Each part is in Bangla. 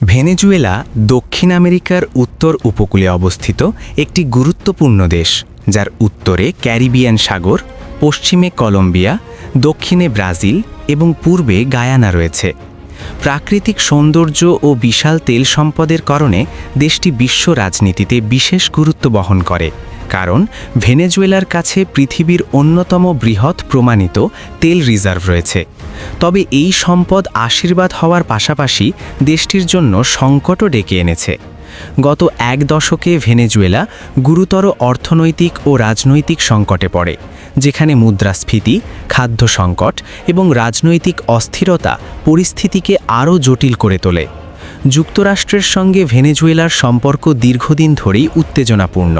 ভেনেজুয়েলা দক্ষিণ আমেরিকার উত্তর উপকূলে অবস্থিত একটি গুরুত্বপূর্ণ দেশ, যার উত্তরে ক্যারিবিয়ান সাগর, পশ্চিমে কলম্বিয়া, দক্ষিণে ব্রাজিল এবং পূর্বে গায়ানা রয়েছে। প্রাকৃতিক সৌন্দর্য ও বিশাল তেল সম্পদের কারণে দেশটি বিশ্ব রাজনীতিতে বিশেষ গুরুত্ব বহন করে, কারণ ভেনেজুয়েলার কাছে পৃথিবীর অন্যতম বৃহৎ প্রমাণিত তেল রিজার্ভ রয়েছে। তবে এই সম্পদ আশীর্বাদ হওয়ার পাশাপাশি দেশটির জন্য সংকটও ডেকে এনেছে। গত এক দশকে ভেনেজুয়েলা গুরুতর অর্থনৈতিক ও রাজনৈতিক সংকটে পড়ে, যেখানে মুদ্রাস্ফীতি, খাদ্য সংকট এবং রাজনৈতিক অস্থিরতা পরিস্থিতিকে আরও জটিল করে তোলে। যুক্তরাষ্ট্রের সঙ্গে ভেনেজুয়েলার সম্পর্ক দীর্ঘদিন ধরেই উত্তেজনাপূর্ণ।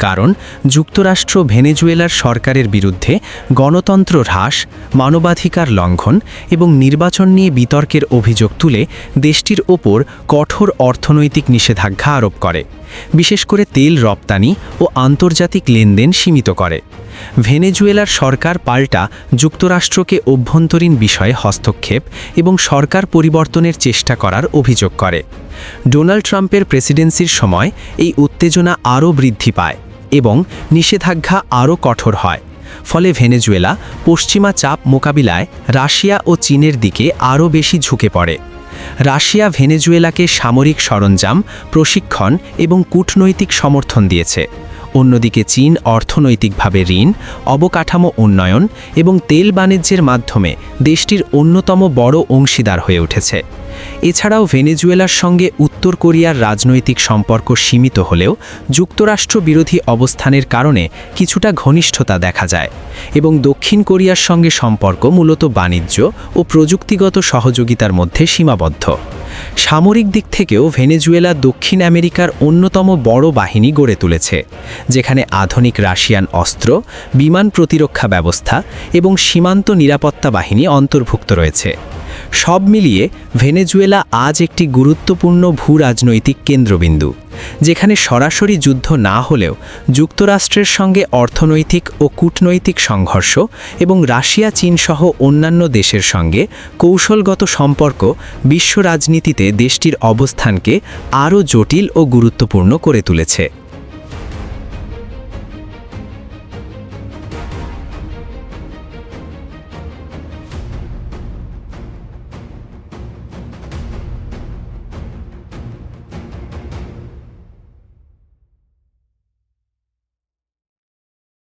কারণ যুক্তরাষ্ট্র ভেনেজুয়েলার সরকারের বিরুদ্ধে গণতন্ত্র হ্রাস, মানবাধিকার লঙ্ঘন এবং নির্বাচন নিয়ে বিতর্কের অভিযোগ তুলে দেশটির ওপর কঠোর অর্থনৈতিক নিষেধাজ্ঞা আরোপ করে। বিশেষ করে তেল রপ্তানি ও আন্তর্জাতিক লেনদেন সীমিত করে। ভেনেজুয়েলার সরকার পাল্টা যুক্তরাষ্ট্রকে অভ্যন্তরীণ বিষয়ে হস্তক্ষেপ এবং সরকার পরিবর্তনের চেষ্টা করার অভিযোগ করে। ডোনাল্ড ট্রাম্পের প্রেসিডেন্সির সময় এই উত্তেজনা আরও বৃদ্ধি পায়। এবং নিষেধাজ্ঞা আরও কঠোর হয়। ফলে ভেনেজুয়েলা পশ্চিমা চাপ মোকাবিলায় রাশিয়া ও চীনের দিকে আরও বেশি ঝুঁকে পড়ে। রাশিয়া ভেনেজুয়েলাকে সামরিক সরঞ্জাম, প্রশিক্ষণ এবং কূটনৈতিক সমর্থন দিয়েছে। অন্যদিকে চীন অর্থনৈতিকভাবে ঋণ, অবকাঠামো উন্নয়ন এবং তেল বাণিজ্যের মাধ্যমে দেশটির অন্যতম বড় অংশীদার হয়ে উঠেছে। এছাড়াও ভেনেজুয়েলার সঙ্গে উত্তর কোরিয়ার রাজনৈতিক সম্পর্ক সীমিত হলেও যুক্তরাষ্ট্র বিরোধী অবস্থানের কারণে কিছুটা ঘনিষ্ঠতা দেখা যায় এবং দক্ষিণ কোরিয়ার সঙ্গে সম্পর্ক মূলত বাণিজ্য ও প্রযুক্তিগত সহযোগিতার মধ্যে সীমাবদ্ধ। সামরিক দিক থেকেও ভেনেজুয়েলা দক্ষিণ আমেরিকার অন্যতম বড় বাহিনী গড়ে তুলেছে, যেখানে আধুনিক রাশিয়ান অস্ত্র, বিমান প্রতিরক্ষা ব্যবস্থা এবং সীমান্ত নিরাপত্তা বাহিনী অন্তর্ভুক্ত রয়েছে। সব মিলিয়ে ভেনেজুয়েলা আজ একটি গুরুত্বপূর্ণ ভূ রাজনৈতিক কেন্দ্রবিন্দু, যেখানে সরাসরি যুদ্ধ না হলেও যুক্তরাষ্ট্রের সঙ্গে অর্থনৈতিক ও কূটনৈতিক সংঘর্ষ এবং রাশিয়া, চীন সহ অন্যান্য দেশের সঙ্গে কৌশলগত সম্পর্ক বিশ্ব রাজনীতিতে দেশটির অবস্থানকে আরও জটিল ও গুরুত্বপূর্ণ করে তুলেছে।